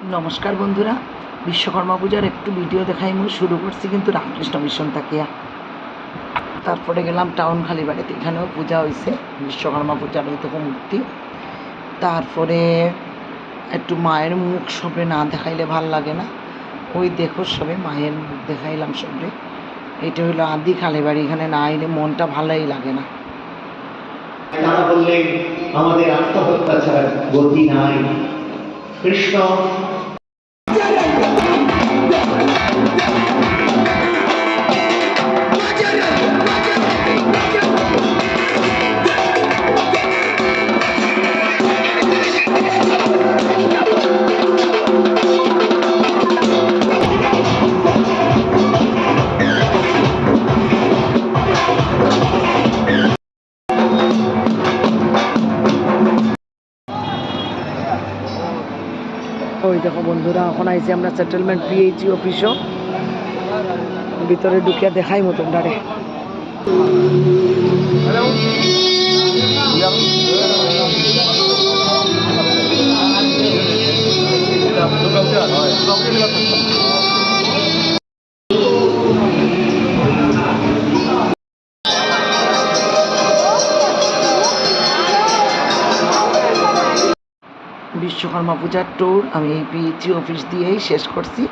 নমস্কার বন্ধুরা। বিশ্বকর্মা পূজার একটু ভিডিও দেখাই মুই শুরু করছি কিন্তু রামকৃষ্ণ মিশন থাকিয়া তারপরে গেলাম টাউন খালিবাড়িতে এখানেও পূজা হয়েছে বিশ্বকর্মা পূজার ওই তখন মূর্তি। তারপরে একটু মায়ের মুখ সবে না দেখাইলে ভালো লাগে না। ওই দেখো সবে মায়ের মুখ দেখাইলাম সবে। এটা হলো আদি খালিবাড়ি এখানে না আইলে মনটা ভালোই লাগে না। তারা বললেন আমাদের আত্মহত্যা ছাড়া গতি নাই। কৃষ্ণ। ওই দেখো বন্ধুরা এখন আইছি আমরা সেটেলমেন্ট পিএইচি অফিসও ভিতরে ঢুকিয়া দেখাই মতন ডারে বিশ্বকর্মা পূজার ট্যুর আমি পিএইচি অফিস দিয়েই শেষ করছি।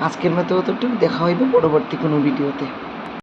আজকের মতো অতটুকু দেখা হইবে পরবর্তী কোনো ভিডিওতে